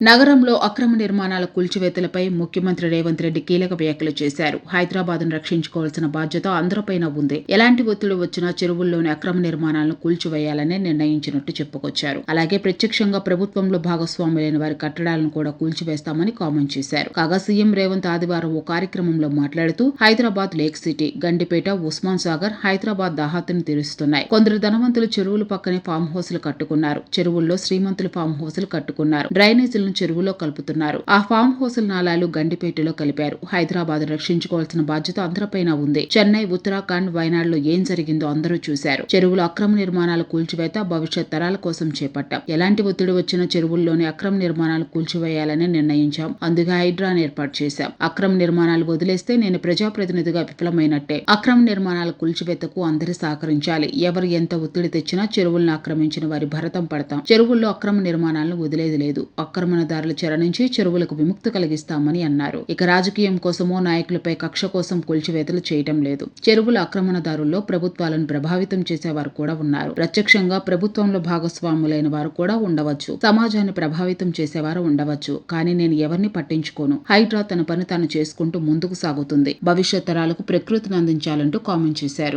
నగరంలో అక్రమ నిర్మాణాల కూల్చివేతలపై ముఖ్యమంత్రి రేవంత్ రెడ్డి కీలక వ్యాఖ్యలు చేశారు. హైదరాబాద్ను రక్షించుకోవాల్సిన బాధ్యత అందరిపైన ఉంది. ఎలాంటి ఒత్తిడి వచ్చినా చెరువుల్లోని అక్రమ నిర్మాణాలను కూల్చివేయాలని నిర్ణయించినట్టు చెప్పుకొచ్చారు. అలాగే ప్రత్యక్షంగా ప్రభుత్వంలో భాగస్వాములైన వారి కట్టడాలను కూడా కూల్చివేస్తామని కామెంట్ చేశారు. కాగా సీఎం రేవంత్ ఆదివారం ఓ కార్యక్రమంలో మాట్లాడుతూ హైదరాబాద్ లేక్ సిటీ గండిపేట ఉస్మాన్ సాగర్ హైదరాబాద్ దాహాతుని తీరుస్తున్నాయి. కొందరు ధనవంతులు చెరువుల పక్కనే ఫామ్ హౌస్లు కట్టుకున్నారు. చెరువుల్లో శ్రీమంతులు ఫామ్ హౌస్లు కట్టుకున్నారు. డ్రైనేజీలను చెరువులో కలుపుతున్నారు. ఆ ఫామ్ హౌస్ల నాళాలు గండిపేటలో కలిపారు. హైదరాబాద్ రక్షించుకోవాల్సిన బాధ్యత అందరిపైన ఉంది. చెన్నై ఉత్తరాఖండ్ వయనాడులో ఏం జరిగిందో అందరూ చూశారు. చెరువుల అక్రమ నిర్మాణాల కూల్చివేత భవిష్యత్ తరాల కోసం చేపట్టాం. ఎలాంటి ఒత్తిడి వచ్చినా చెరువుల్లోని అక్రమ నిర్మాణాలు కూల్చివేయాలని నిర్ణయించాం. అందుకే హైడ్రాన్ ఏర్పాటు చేశాం. అక్రమ నిర్మాణాలు వదిలేస్తే నేను ప్రజాప్రతినిధిగా విఫలమైనట్టే. అక్రమ నిర్మాణాల కూల్చివేతకు అందరూ సహకరించాలి. ఎవరు ఎంత ఒత్తిడి తెచ్చినా చెరువులను ఆక్రమించిన వారి భరతం పడతాం. చెరువుల్లో అక్రమ నిర్మాణాలను వదిలేది లేదు. అక్రమ ఆక్రమణదారుల చెర నుంచి చెరువులకు విముక్తి కలిగిస్తామని అన్నారు. ఇక రాజకీయం కోసమో నాయకులపై కక్ష కోసం కూల్చివేతలు చేయటం లేదు. చెరువుల ఆక్రమణదారుల్లో ప్రభుత్వాలను ప్రభావితం చేసేవారు కూడా ఉన్నారు. ప్రత్యక్షంగా ప్రభుత్వంలో భాగస్వాములైన వారు కూడా ఉండవచ్చు. సమాజాన్ని ప్రభావితం చేసేవారు ఉండవచ్చు. కానీ నేను ఎవరిని పట్టించుకోను. హైడ్రా తన పని తాను చేసుకుంటూ ముందుకు సాగుతుంది. భవిష్యత్ తరాలకు ప్రకృతిని అందించాలంటూ కామెంట్ చేశారు.